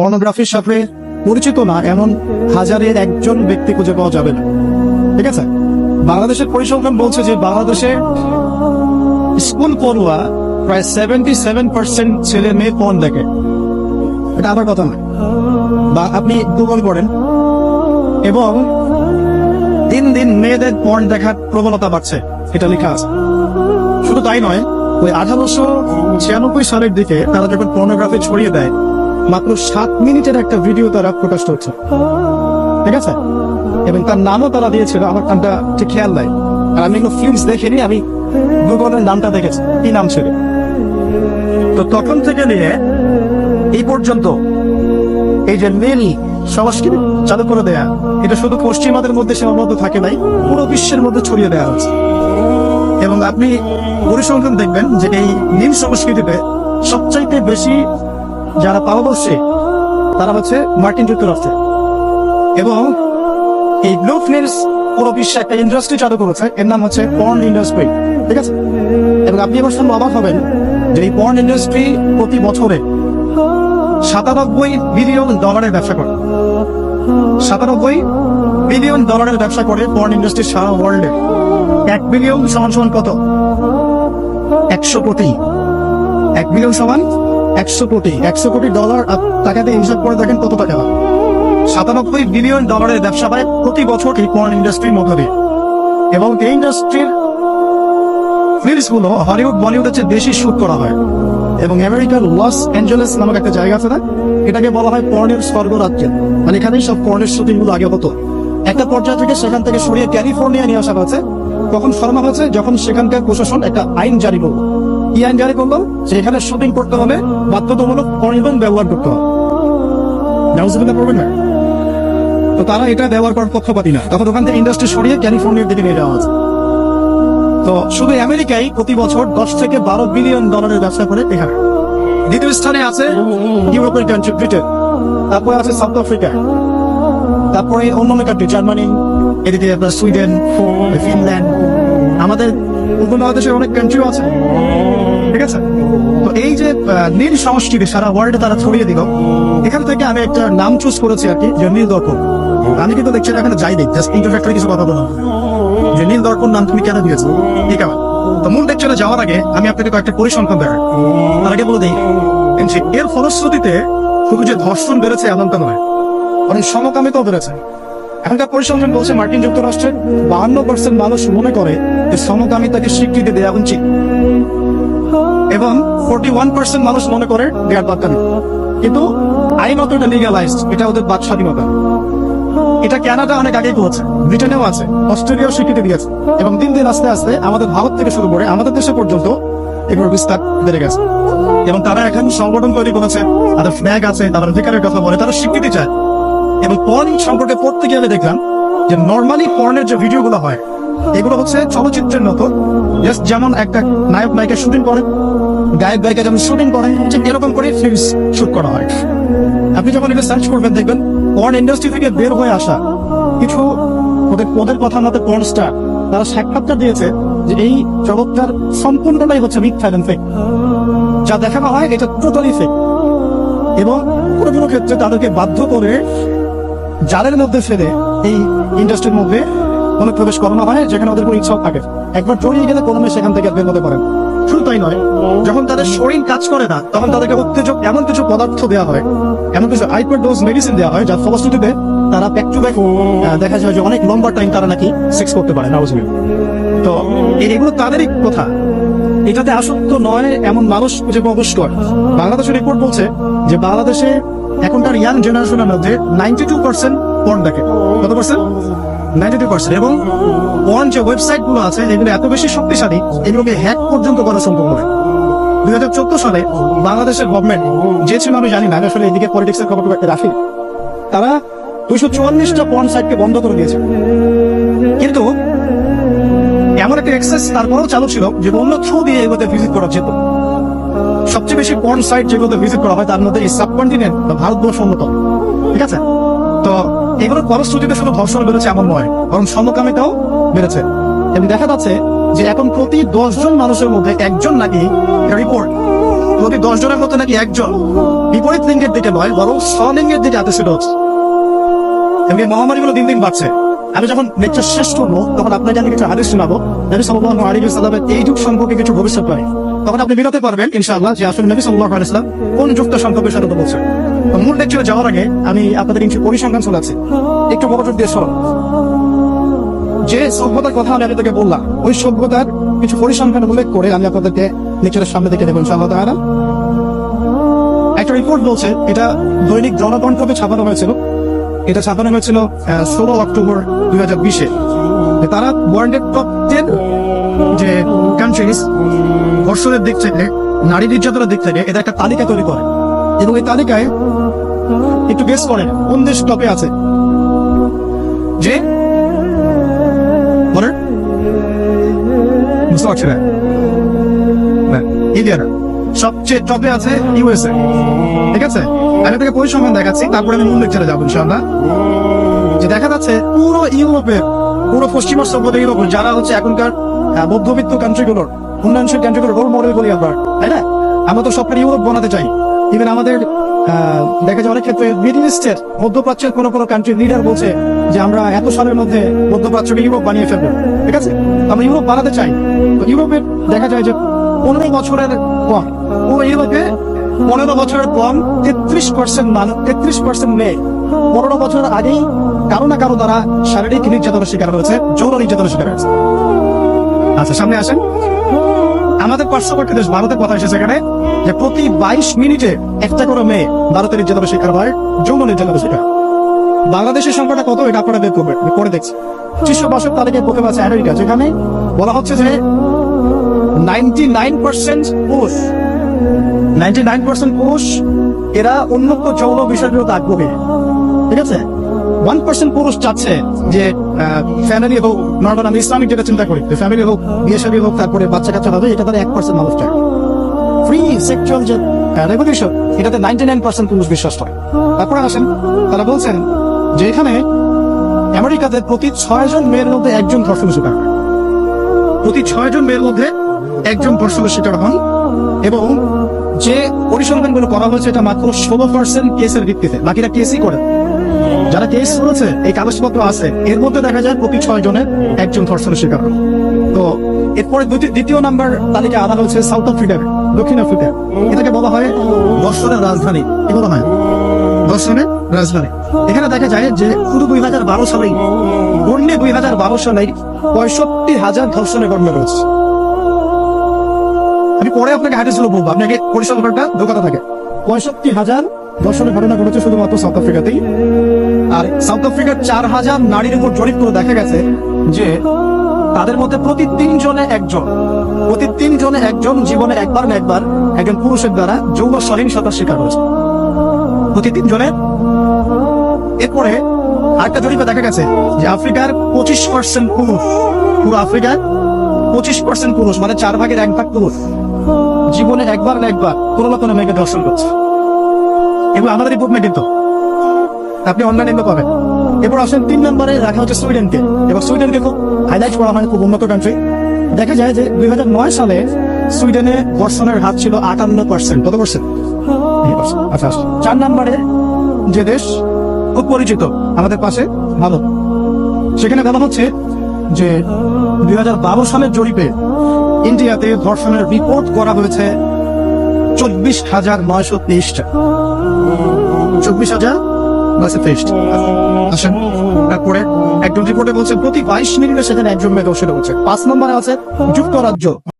পর্নোগ্রাফির সাথে পরিচিত না, এমন হাজারের একজন ব্যক্তি খুঁজে পাওয়া যাবে না। ঠিক আছে? বাংলাদেশের পরিসংখ্যান বলছে যে বাংলাদেশে স্কুল পড়ুয়া প্রায় সেভেন্টি সেভেন পার্সেন্ট ছেলে মেয়ে পর্ন দেখে। এটা আমার কথা না বা আপনি গুগল করেন এবং দিন দিন মেয়েদের পর্ন দেখার প্রবণতা বাড়ছে। এটা লেখা আছে। শুধু তাই নয়, ওই আঠারোশো ছিয়ানব্বই সালের দিকে তারা যখন পর্নোগ্রাফি ছড়িয়ে দেয় মাত্র সাত মিনিটের একটা ভিডিও তারা প্রকাশ করছে। ঠিক আছে? এবং তার নামও তারা দিয়েছিল, আমার নামটা ঠিক খেয়াল নাই। আর আমি কোনো ফিল্মস দেখিনি, আমি গুগলের নামটা দেখেছি, কি নাম ছিল? তো তখন থেকে নিয়ে এই পর্যন্ত এই যে নীল সংস্কৃতি চালু করে দেয়া, এটা শুধু পশ্চিমাদের মধ্যে সীমাবদ্ধ থাকে নাই, পুরো বিশ্বের মধ্যে ছড়িয়ে দেওয়া হচ্ছে এবং আপনি পরিসংখ্যান দেখবেন যে এই নীল সংস্কৃতিতে সবচাইতে বেশি যারা পারদর্শী তারা হচ্ছে মার্কিন যুক্তরাষ্ট্রে। এবং এই ব্লু ফিল্মস পুরো বিশ্বে একটা ইন্ডাস্ট্রি চালু করেছে, এর নাম হচ্ছে পর্ন ইন্ডাস্ট্রি ঠিক আছে? এবং আপনি এবার শুনলে অবাক হবেন যে এই পর্ন ইন্ডাস্ট্রি প্রতি বছরে সাতানব্বই বিলিয়ন ডলারের ব্যবসা করে। সাতানব্বই বিলিয়ন ডলারের ব্যবসা করে পর্ন ইন্ডাস্ট্রি সারা ওয়ার্ল্ডে এক বিলিয়ন সমান সমান কত? একশো কোটি। এক বিলিয়ন সমান একশো কোটি একশো কোটি ডলার আপ- টাকা হিসাব করে দেখেন কত টাকা। সাতানব্বই বিলিয়ন ডলারের ব্যবসা প্রতি বছর এই পর্ন ইন্ডাস্ট্রির মধ্য দিয়ে। এবং এই ইন্ডাস্ট্রির হলিউড বলিউডের চেয়ে বেশি শুট করা হয়। এবং আমেরিকার লস অ্যাঞ্জেলেস নামক একটা জায়গা আছে না, এটাকে বলা হয় পর্নের স্বর্গরাজ্য। মানে এখানেই সব পর্নের শুটিংগুলো আগে হতো। একটা পর্যায় থেকে সেখান থেকে সরিয়ে ক্যালিফোর্নিয়া নিয়ে আসা হয়েছে কখন সরানো হয়েছে, যখন সেখানকার প্রশাসন একটা আইন জারি করল। করল যে এখানে শুটিং করতে হবে, বাধ্যতামূলক পরিবহন ব্যবহার করতে হবে। না? তো তারা এটা ব্যবহার করার পক্ষপাতি না। তখন ওখান থেকে ইন্ডাস্ট্রি সরিয়ে ক্যালিফোর্নিয়ার দিকে নিয়ে যাওয়া তো শুধু আমেরিকায় প্রতি বছর দশ থেকে বারো বিলিয়ন ডলারের ব্যবসা করে এখানে। দ্বিতীয় স্থানে আছে ইউরোপের কান্ট্রি ব্রিটেন তারপরে আছে সাউথ আফ্রিকা তারপরে অন্য কান্ট্রি জার্মানি এদিকে আপনার সুইডেন ফিনল্যান্ড আমাদের উপমহাদেশের অনেক কান্ট্রিও আছে। ঠিক আছে? তো এই যে নীল সংস্কৃতি সারা ওয়ার্ল্ডে তারা ছড়িয়ে দিল এখান থেকে আমি একটা নাম চুজ করেছি আর কি যে নীল দর্পণ। আমি কিন্তু দেখছি না, এখানে যাইনি জাস্ট ইন্টারফ্যাক্টরি কিছু কথা বললাম। যে নীল দর্পণ নাম তুমি কেন দিয়েছ? ঠিক আছে? তো মূল লেকচারে যাওয়ার আগে আমি আপনাকে কয়েকটা পরিসংখ্যান দেখাই। তার আগে বলে দিই এর ফলশ্রুতিতে শুধু যে ধর্ষণ বেড়েছে এমনটা নয় অনেক সমকামিতাও বেড়েছে। এখনকার পরিসংখ্যান বলছে মার্কিন যুক্তরাষ্ট্রের বাহান্ন পার্সেন্ট মানুষ মনে করে সমকামিতাকে স্বীকৃতি দেওয়া উচিত। এবং ফোর্টি ওয়ান মানুষ মনে করে দেয়ার দরকার। কিন্তু আইনত এটা লিগালাইজড এটা ওদের বাক স্বাধীনতা। এটা কানাডা অনেক আগেই করেছে, ব্রিটেনেও আছে, অস্ট্রেলিয়াও স্বীকৃতি দিয়েছে। এবং দিন দিন আস্তে আস্তে আমাদের ভারত থেকে শুরু করে আমাদের দেশে পর্যন্ত এগুলোর বিস্তার বেড়ে গেছে। এবং তারা এখন সংগঠন তৈরি করেছে, তাদের ফ্ল্যাগ আছে, তাদের অধিকারের কথা বলে, তারা স্বীকৃতি চায়। এবং পর্ন সম্পর্কে পড়তে গিয়ে আমি দেখলাম যে নর্মালি পর্নের যে ভিডিওগুলো হয় এগুলো হচ্ছে চলচ্চিত্রের মতো জাস্ট যেমন একটা নায়ক নায়িকা শুটিং করে, গায়ক গায়িকা যেমন শুটিং করে, ঠিক এরকম করে ফিল্মস শুট করা হয়। আপনি যখন এটা সার্চ করবেন, দেখবেন পর্ন ইন্ডাস্ট্রি থেকে বের হয়ে আসা কিছু ওদের ওদের কথা মতে পর্ন স্টার তারা সাক্ষাৎকার দিয়েছে যে এই জগৎটার সম্পূর্ণটাই হচ্ছে মিথ্যা এবং fake। যা দেখানো হয়, এটা টোটালি ফেক এবং কোনো কোনো ক্ষেত্রে তাদেরকে বাধ্য করে জালের মধ্যে ফেলে এই ইন্ডাস্ট্রির মধ্যে অনুপ্রবেশ করানো হয়? যেখানে ওদের কোনো ইচ্ছাও থাকে। একবার জড়িয়ে গেলে কোনো সেখান থেকে বের হতে পারেন। শুধু তাই নয়, যখন তাদের শরীর কাজ করে না, তখন তাদেরকে উত্তেজক, এমন কিছু পদার্থ দেওয়া হয়, এমন কিছু হাইপার ডোজ মেডিসিন দেওয়া হয়, যার ফলশ্রুতিতে তারা ব্যাক টু ব্যাক দেখা যায় যে অনেক লম্বা টাইম তারা নাকি সেক্স করতে পারে নাউজুবিল্লাহ তো এগুলো তাদেরই কথা। এটাতে আসক্ত নয় এমন মানুষ খুঁজে পাওয়া কষ্টকর বাংলাদেশের রিপোর্ট বলছে যে বাংলাদেশে এখনকার ইয়াং জেনারেশনের মধ্যে নাইনটি টু পার্সেন্ট পর্ন দেখে। কত পার্সেন্ট নাইনটি পার্সেন্ট এবং পর্ন যে ওয়েবসাইটগুলো আছে এগুলো এত বেশি শক্তিশালী, এগুলোকে হ্যাক পর্যন্ত করা সম্ভব নয়। দুই হাজার চোদ্দ সালে বাংলাদেশের গভর্নমেন্ট যে ছিল আমি জানি না আসলে এদিকে পলিটিক্স এর খবর একটা রাখি। তারা দুইশো চুয়াল্লিশটা পর্ন সাইটকে বন্ধ করে দিয়েছে। কিন্তু এমন একটা এক্সেস তারপরেও চালু ছিল যে অন্য থ্রু দিয়ে এগুলোতে ভিজিট করা যেত। সবচেয়ে বেশি পর্ন সাইট যেগুলোতে ভিজিট করা হয়, তার মধ্যে এই সাবকন্টিনেন্ট বা ভারতবর্ষ অন্যতম। ঠিক আছে? তো এগুলোর ফলশ্রুতিতে শুধু ধর্ষণ বেড়েছে এমন নয়, বরং সমকামিতাও বেড়েছে। এবং দেখা যাচ্ছে যে এখন প্রতি দশজন মানুষের মধ্যে একজন নাকি রিপোর্ট প্রতি দশ জনের মধ্যে নাকি একজন। বিপরীত লিঙ্গের দিকে নয়, বরং স্বলিঙ্গের দিকে আকর্ষিত হচ্ছে। এমনি মহামারীগুলো দিন দিন বাড়ছে। আমি যখন লেকচার শেষ করব, তখন আপনাকে আমি কিছু হাদিস শোনাবো। নবী সাল্লাল্লাহু আলাইহি সাল্লামের এই যুগ সম্পর্কে কিছু ভবিষ্যৎবাণী। তখন আপনি বিরতে পারবেন, ইনশাআল্লাহ, যে আসলে নবী সাল্লাল্লাহু আলাইহি সাল্লাম কোন যুক্ত সম্পর্কে সাথে বলছেন। মূল লেকচারে যাওয়ার আগে আমি আপনাদের কিছু পরিসংখ্যান শোনাচ্ছি। একটু মনোযোগ দিয়ে শোনো। যে সভ্যতার কথা আমি আপনাদেরকে বললাম, ওই সভ্যতার কিছু পরিসংখ্যান উল্লেখ করে আমি আপনাদেরকে লেকচারের সামনে দেখে দেবো, ইনশাআল্লাহ তাআলা। একটা রিপোর্ট বলছে, এটা দৈনিক জনকণ্ঠকে ছাপানো হয়েছিল। এটা ছাপানো হয়েছিল ষোলো অক্টোবর দুই হাজার বিশে। তারা ওয়ার্ল্ডের টপ টেন যে কান্ট্রিজ ধর্ষণের দিক থেকে, নারী নির্যাতনের দিক থেকে, এটা একটা তালিকা তৈরি করে। এবং এই তালিকায় একটু গেস করেন, কোন দেশ টপে আছে? যে বুঝতে পারছি না। সবচেয়ে টপে আছে ইউএসএ ঠিক আছে? থেকে পরিসংখ্যান দেখাচ্ছি, তারপরে আমি যাব যে দেখা যাচ্ছে পুরো ইউরোপের, পুরো পশ্চিমা সভ্যতা ইউরোপ যারা হচ্ছে এখনকার মধ্যবিত্ত কান্ট্রিগুলোর উন্নয়নশীল কান্ট্রিগুলোর রোল মডেল বলি আমরা, তাই না? আমরা তো সবটা ইউরোপ বানাতে চাই। ইভেন আমাদের দেখা যায় অনেক ক্ষেত্রে মিডিল ইস্টের মধ্যপ্রাচ্যের কোনো কোনো কান্ট্রির লিডার বলছে যে আমরা এত সালের মধ্যে মধ্যপ্রাচ্যকে ইউরোপ বানিয়ে ফেলব। ঠিক আছে? আমরা ইউরোপ বানাতে চাই। ইউরোপের দেখা যায় যে পনেরো বছরের কম পুরো ইউরোপে পনেরো বছরের কম তেত্রিশ পার্সেন্ট মানুষ তেত্রিশ পার্সেন্ট মেয়ে। পনেরো বছরের আগেই কারও না কারও দ্বারা শারীরিক নির্যাতনের শিকার হয়েছে, যৌন নির্যাতনের শিকার হয়েছে। আচ্ছা সামনে আসেন। আমাদের পার্শ্ববর্তী দেশ ভারতের কথা এসেছে এখানে যে প্রতি বাইশ মিনিটে একটা করে মেয়ে ভারতের নির্যাতনের শিকার হয়, যৌন নির্যাতনের শিকার। বাংলাদেশের সংখ্যাটা কত এটা আপনারা বের করবেন করে দেখছি। শীর্ষ বাসক তালিকায় প্রথম আছে আমেরিকা, যেখানে বলা হচ্ছে যে নাইনটি নাইন পার্সেন্ট পুরুষ নাইনটি নাইন পার্সেন্ট পুরুষ, এরা উন্মুক্ত যৌন বিষয়গুলোতে আগ্রহী। ঠিক আছে? ওয়ান পার্সেন্ট পুরুষ চাচ্ছে যে ফ্যামিলি হোক নর্মাল আমি ইসলামিক যেটা চিন্তা করি ফ্যামিলি হোক, বিয়ে হোক, তারপরে বাচ্চা কাচ্চা হবে, এটা এক পার্সেন্ট মানুষ চায়। ফ্রি সেক্সুয়াল যে রেভলিউশন এটাতে নাইনটি নাইন পার্সেন্ট পুরুষ বিশ্বাস করে তারপরে আসেন, তারা বলছেন যে এখানে আমেরিকাতে প্রতি ছয় জন মেয়ের মধ্যে একজন ধর্ষণ শিকার হয়। প্রতি ছয় জন মেয়ের মধ্যে একজন ধর্ষণের শিকার হন এবং যে পরিসংখ্যানগুলো করা হয়েছে, এটা মাত্র ষোলো পার্সেন্ট কেসের ভিত্তিতে, বাকিরা কেসই করে। যারা কেস করেছে, এই কাগজপত্র আছে, এর মধ্যে দেখা যায় প্রতি ছয় জনের একজন ধর্ষণের শিকার তো এরপরে দ্বিতীয়- নাম্বার তালিকা আনা হয়েছে সাউথ আফ্রিকার দক্ষিণ আফ্রিকা এটাকে বলা হয় ধর্ষণের রাজধানী। কি বলা হয়? ধর্ষণের রাজধানী। এখানে দেখা যায় যে শুধু দুই হাজার বারো সালেই গণ্যে দুই হাজার বারো সালেই পঁয়ষট্টি হাজার ধর্ষণের গণ্য রয়েছে আমি পরে আপনাকে হাইটেছিল বলব। আপনাকে পরিসংখ্যানটা দোকানে থাকে। পঁয়ষট্টি হাজার ধর্ষণের ঘটনা ঘটেছে শুধুমাত্র সাউথ আফ্রিকাতেই আর সাউথ আফ্রিকার চার হাজার নারীর উপর জরিপ করে দেখা গেছে যে তাদের মধ্যে প্রতি তিনজনে একজন। প্রতি তিনজনে একজন জীবনে একবার না একবার একজন পুরুষের দ্বারা যৌন সহিংসতার শিকার হয়েছে। প্রতি তিনজনে এরপরে আরেকটা জরিপে দেখা গেছে যে আফ্রিকার পঁচিশ পার্সেন্ট পুরুষ, পুরো আফ্রিকার পঁচিশ পার্সেন্ট পুরুষ মানে চার ভাগের এক ভাগ পুরুষ, জীবনে একবার না একবার কোনো না কোনো মেয়েকে দর্শন করছে। এগুলো আমাদের রিপোর্টমেন্ট কিন্তু আপনি অনলাইনে এগুলো পাবেন। এরপর আসেন তিন নম্বরে, রাখা হচ্ছে সুইডেনকে। এবং সুইডেনকে খুব হাইলাইট করা হয়, খুব উন্নত কান্ট্রি দেখা যায় যে দুই হাজার নয় সালে সুইডেনে ধর্ষণের হার ছিল আটান্ন পার্সেন্ট কত পার্সেন্ট আচ্ছা আচ্ছা। চার নম্বরে যে দেশ খুব পরিচিত, আমাদের পাশে ভালো। সেখানে বলা হচ্ছে যে দুই হাজার বারো সালের জরিপে ইন্ডিয়াতে ধর্ষণের রিপোর্ট করা হয়েছে চব্বিশ হাজার নয়শো তেইশটা চব্বিশ হাজার নয়শো তেইশটা আসেন, তারপরে একজন রিপোর্টে বলছে, প্রতি বাইশ মিনিটে সেখানে একজন মেয়ে দর্শন হচ্ছে। পাঁচ নম্বরে আছে যুক্তরাজ্য।